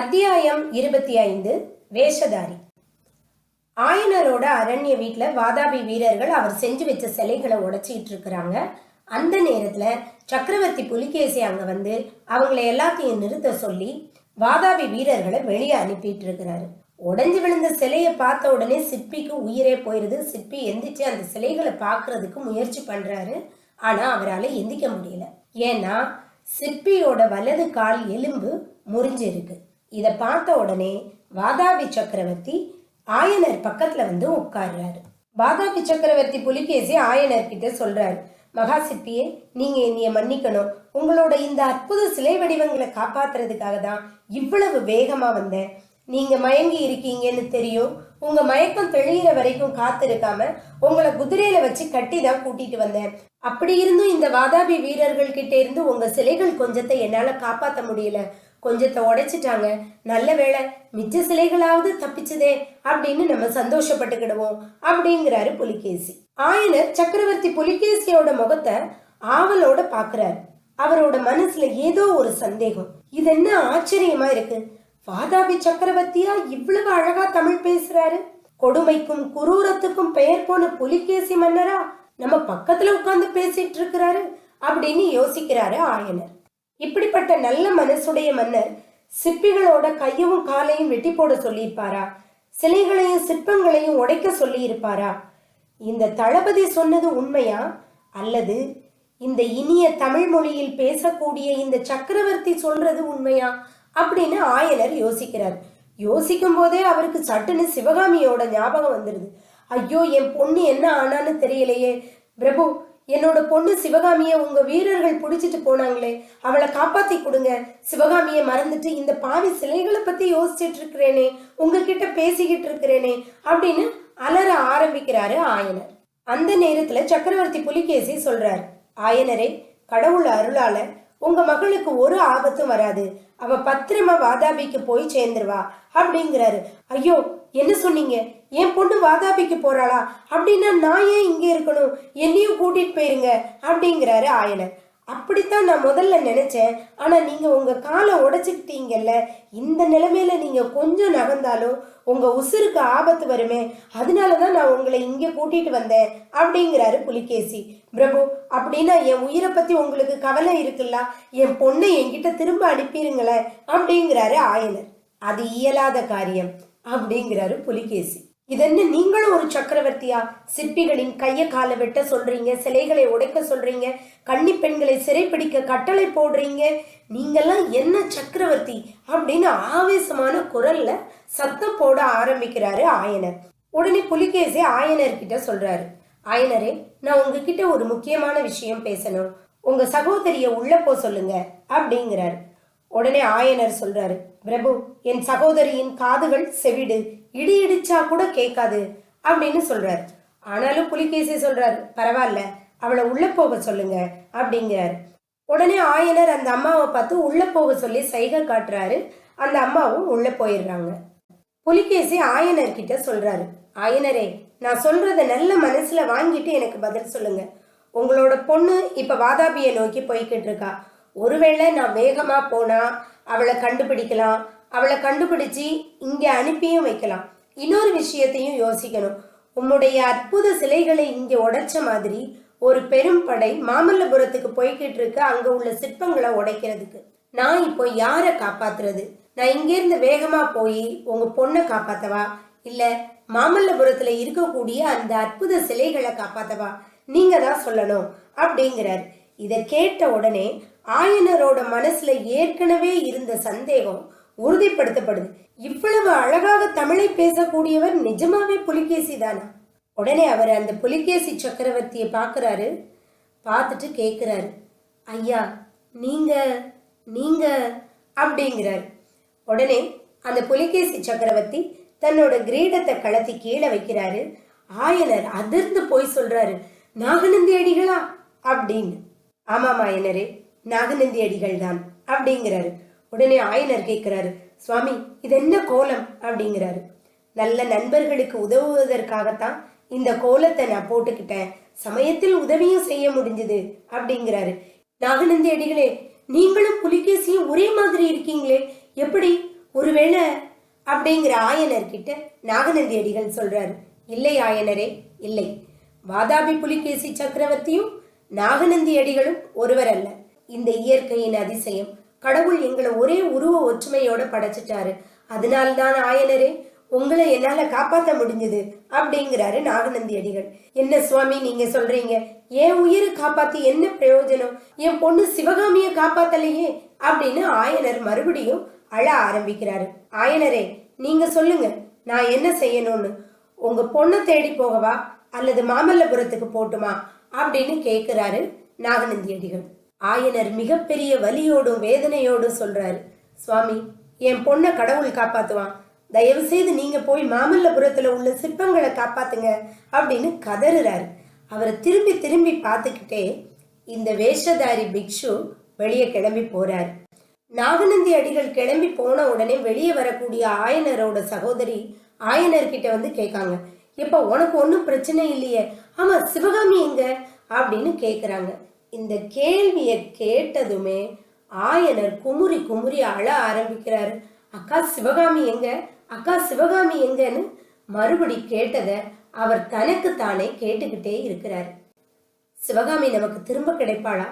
அத்தியாயம் இருபத்தி ஐந்து வேஷதாரி. ஆயனரோட அரண்ய வீட்டில் வாதாபி வீரர்கள் அவர் செஞ்சு வச்ச சிலைகளை உடைச்சிட்டு இருக்கிறாங்க. அந்த நேரத்தில் சக்கரவர்த்தி புலிகேசி அங்கே வந்து அவங்கள எல்லாத்தையும் நிறுத்த சொல்லி வாதாபி வீரர்களை வெளியே அனுப்பிட்டு இருக்கிறாரு. உடஞ்சி விழுந்த சிலையை பார்த்த உடனே சிற்பிக்கு உயிரே போயிருது. சிற்பி எந்திரிச்சு அந்த சிலைகளை பார்க்கறதுக்கு முயற்சி பண்ணுறாரு ஆனால் அவரால் எந்திக்க முடியல. ஏன்னா சிற்பியோட வலது கால் எலும்பு முறிஞ்சிருக்கு. இதை பார்த்த உடனே வாதாபி சக்கரவர்த்தி ஆயனர் பக்கத்துல வந்து உட்கார்றாரு. வாதாபி சக்கரவர்த்தி புலிகேசி ஆயனர் கிட்ட சொல்றாரு மகா சிற்பியே நீங்க என்னைய மன்னிக்கணும். உங்களோட இந்த அற்புத சிலை வடிவங்களை காப்பாத்துறதுக்காக தான் இவ்வளவு வேகமா வந்தேன் நீங்க மயங்கி இருக்கீங்கன்னு தெரியும். உங்க மயக்கம் தெளியிற வரைக்கும் காத்திருக்காம உங்களை குதிரையில வச்சு கட்டி தான் கூட்டிட்டு வந்தேன். அப்படி இருந்தும் இந்த வாதாபி வீரர்கள் கிட்ட இருந்து உங்க சிலைகள் கொஞ்சத்தை என்னால காப்பாத்த முடியல. கொஞ்சத்தை உடைச்சிட்டாங்க. நல்ல வேளை மிச்ச சிலைகளாவது தப்பிச்சதே அப்படின்னு நம்ம சந்தோஷப்பட்டுக்கிடுவோம் அப்படிங்கிறாரு புலிகேசி. ஆயனர் சக்கரவர்த்தி புலிகேசியோட முகத்தை ஆவலோட பாக்குறாரு. அவரோட மனசுல ஏதோ ஒரு சந்தேகம். இது என்ன ஆச்சரியமா இருக்கு? வாதாபி சக்கரவர்த்தியா இவ்வளவு அழகா தமிழ் பேசுறாரு? கொடுமைக்கும் குரூரத்துக்கும் பெயர் போன புலிகேசி மன்னரா நம்ம பக்கத்துல உட்கார்ந்து பேசிட்டு இருக்கிறாரு அப்படின்னு யோசிக்கிறாரு ஆயனர். இப்படிப்பட்ட நல்ல மனசுடைய மன்னர் சிற்பிகளோட கையும் காலையும் வெட்டி போட சொல்லியிருப்பாரா? சிலைகளையும் சிற்பங்களையும் உடைக்க சொல்லியிருப்பாரா? இந்த தளபதி சொன்னது உண்மையா? அல்லது இந்த இனிய தமிழ் மொழியில் பேசக்கூடிய இந்த சக்கரவர்த்தி சொல்றது உண்மையா? அப்படின்னு ஆயனர் யோசிக்கிறார். யோசிக்கும் போதே அவருக்கு சட்டுன்னு சிவகாமியோட ஞாபகம் வந்துடுது ஐயோ என் பொண்ணு என்ன ஆனான்னு தெரியலையே. பிரபு என்னோட பொண்ணு சிவகாமிய உங்க வீரர்கள் பிடிச்சிட்டு போனாங்களே அவளை காப்பாத்தி கொடுங்க. சிவகாமிய மறந்துட்டு இந்த பாவி சிலைகளை பத்தி யோசிச்சுட்டு இருக்கிறேனே உங்ககிட்ட பேசிக்கிட்டு இருக்கிறேனே அப்படின்னு அலற ஆரம்பிக்கிறாரு ஆயனர். அந்த நேரத்துல சக்கரவர்த்தி புலிகேசி சொல்றாரு ஆயனரே கடவுள் அருளால உங்க மகளுக்கு ஒரு ஆபத்தும் வராது. அவ பத்திரமா வாதாபிக்கு போய் சேர்ந்துருவா. அப்படிங்கிறாரு. ஐயோ என்ன சொன்னீங்க? என் பொண்ணு வாதாபிக்கு போறாளா? அப்படின்னா நான் ஏன் இங்கே இருக்கணும்? என்னையும் கூட்டிட்டு போயிருங்க அப்படிங்கிறாரு ஆயனர். அப்படித்தான் நான் முதல்ல நினைச்சேன். ஆனா நீங்க உங்க காலை உடைச்சுக்கிட்டீங்கல்ல இந்த நிலைமையில நீங்க கொஞ்சம் நகர்ந்தாலும் உங்க உசுருக்கு ஆபத்து வருமே அதனாலதான் நான் உங்களை இங்க கூட்டிட்டு வந்தேன் அப்படிங்கிறாரு புலிகேசி. பிரபு அப்படின்னா என் உயிரை பத்தி உங்களுக்கு கவலை இருக்குல்ல? என் பொண்ணை என்கிட்ட திரும்ப அனுப்பிடுங்களேன் அப்படிங்கிறாரு ஆயனர். அது இயலாத காரியம். அப்படிங்கிறாரு புலிகேசி. இதென்ன நீங்களும் ஒரு சக்கரவர்த்தியா? சிற்பிகளின் கைய காலை வெட்ட சொல்றீங்க சிலைகளை உடைக்க சொல்றீங்க கன்னி பெண்களை சிறைப்பிடிக்க கட்டளை போடுறீங்க. நீங்கெல்லாம் என்ன சக்கரவர்த்தி அப்படின்னு ஆவேசமான குரல்ல சத்தம் போட ஆரம்பிக்கிறாரு ஆயனர். உடனே புலிகேசி ஆயனர்கிட்ட சொல்றாரு ஆயனரே நான் உங்ககிட்ட ஒரு முக்கியமான விஷயம் பேசணும். உங்க சகோதரிய உள்ள போ சொல்லுங்க அப்படிங்கிறாரு. உடனே ஆயனர் சொல்றாரு பிரபு என் சகோதரியின் காதுகள் செவிடு இடி இடிச்சா கூட கேட்காது அப்படின்னு சொல்றாரு. ஆனாலும் புலிகேசி சொல்றாரு பரவாயில்ல அவளை உள்ள போக சொல்லுங்க அப்படிங்கிறாரு. உடனே ஆயனர் அந்த அம்மாவை பார்த்து உள்ள போக சொல்லி சைகை காட்டுறாரு அந்த அம்மாவும் உள்ள போயிடுறாங்க. புலிகேசி ஆயனர்கிட்ட சொல்றாரு ஆயனரே நான் சொல்றத நல்ல மனசுல வாங்கிட்டு எனக்கு பதில் சொல்லுங்க. உங்களோட பொண்ணு இப்ப வாதாபியை நோக்கி போய்கிட்டு இருக்கா. ஒருவேளை நான் வேகமா போனா அவளை கண்டுபிடிக்கலாம். அவளை கண்டுபிடிச்சு இங்க அனுப்பியும் வைக்கலாம். இன்னொரு விஷயத்தையும் யோசிக்கணும். உம்முடைய அற்புத சிலைகளை இங்க உடைச்ச மாதிரி ஒரு பெரும் படை மாமல்லபுரத்துக்கு போய்கிட்டு இருக்கு அங்க உள்ள சிற்பங்களை உடைக்கிறதுக்கு. நான் இப்போ யாரை காப்பாத்துறது? நான் இங்கிருந்து வேகமா போய் உங்க பொண்ணை காப்பாத்தவா? இல்ல மாமல்லபுரத்துல இருக்கக்கூடிய அந்த அற்புத சிலைகளை காப்பாத்தவா? நீங்க தான் சொல்லணும் அப்படிங்கிறார். இதை கேட்ட உடனே ஆயனரோட மனசுல ஏற்கனவே இருந்த சந்தேகம் உறுதிப்படுத்தப்படுது. இவ்வளவு அழகாக தமிழை பேசக்கூடியவர் நிஜமாவே புலிகேசி தானா? உடனே அவர் அந்த புலிகேசி சக்கரவர்த்தியை பார்க்குறாரு. பார்த்துட்டு கேட்குறாரு ஐயா நீங்க நீங்க அப்படிங்கிறார். உடனே அந்த புலிகேசி சக்கரவர்த்தி தன்னோட கிரீடத்தை கழத்தி கீழே வைக்கிறாரு. ஆயனர் அதிர்ந்து போய் சொல்றாரு நாகநந்தி அடிகளா? அப்படின்னு. ஆமாம் ஆயனரே நாகநந்தி அடிகள் தான் அப்படிங்கிறாரு. உடனே ஆயனர் கேட்கிறாரு சுவாமி இது என்ன கோலம்? அப்படிங்கிறாரு. நல்ல நண்பர்களுக்கு உதவுவதற்காகத்தான் இந்த கோலத்தை நான் போட்டுக்கிட்டேன். சமயத்தில் உதவியும் செய்ய முடிஞ்சது அப்படிங்கிறாரு. நாகநந்தி அடிகளே நீங்களும் புலிகேசியும் ஒரே மாதிரி இருக்கீங்களே எப்படி? ஒருவேளை? அப்படிங்கிற ஆயனர் கிட்ட நாகநந்தி அடிகள் சொல்றாரு. இல்லை ஆயனரே இல்லை. வாதாபி புலிகேசி சக்கரவர்த்தியும் நாகநந்தி அடிகளும் ஒருவர் அல்ல இந்த இயற்கையின் அதிசயம். கடவுள் எங்களை ஒரே உருவ ஒற்றுமையோட படைச்சிட்டாரு. அதனால்தான் ஆயனரே உங்களை என்னால காப்பாத்த முடிஞ்சது அப்படிங்கிறாரு நாகநந்தி அடிகள். என்ன சுவாமி நீங்க சொல்றீங்க? என் உயிரை காப்பாத்தி என்ன பிரயோஜனம்? என் பொண்ணு சிவகாமிய காப்பாத்தலையே அப்படின்னு ஆயனர் மறுபடியும் அழ ஆரம்பிக்கிறாரு. ஆயனரே நீங்க சொல்லுங்க நான் என்ன செய்யணும்னு? உங்க பொண்ணை தேடி போகவா? அல்லது மாமல்லபுரத்துக்கு போட்டுமா? அப்படின்னு கேட்குறாரு நாகநந்தி அடிகள் ஆயனர் மிகப்பெரிய வலியோடும் வேதனையோடும் சொல்றாரு சுவாமி என் பொண்ணை கடவுள் காப்பாத்துவான். தயவு செய்து நீங்க போய் மாமல்லபுரத்துல உள்ள சிற்பங்களை காப்பாத்துங்க அப்படின்னு கதறுறாரு. அவரை திரும்பி திரும்பி பார்த்துக்கிட்டே இந்த வேஷதாரி பிக்ஷு வெளியே கிளம்பி போறார். நாகநந்தி அடிகள் கிளம்பி போன உடனே வெளியே வரக்கூடிய ஆயனரோட சகோதரி ஆயனர்கிட்ட வந்து கேட்காங்க இப்ப உனக்கு ஒன்றும் பிரச்சனை இல்லையே. ஆமா சிவகாமி எங்க? அப்படின்னு கேட்குறாங்க இந்த கேள்வியை கேட்டதுமே ஆயனர் குமுறி குமுறி அழ ஆரம்பிக்கிறாரு. அக்கா சிவகாமி எங்க? அக்கா சிவகாமி எங்கன்னு மறுபடி கேட்டதை அவர் தனக்கு தானே கேட்டுக்கிட்டே இருக்கிறார். சிவகாமி நமக்கு திரும்ப கிடைப்பாளா?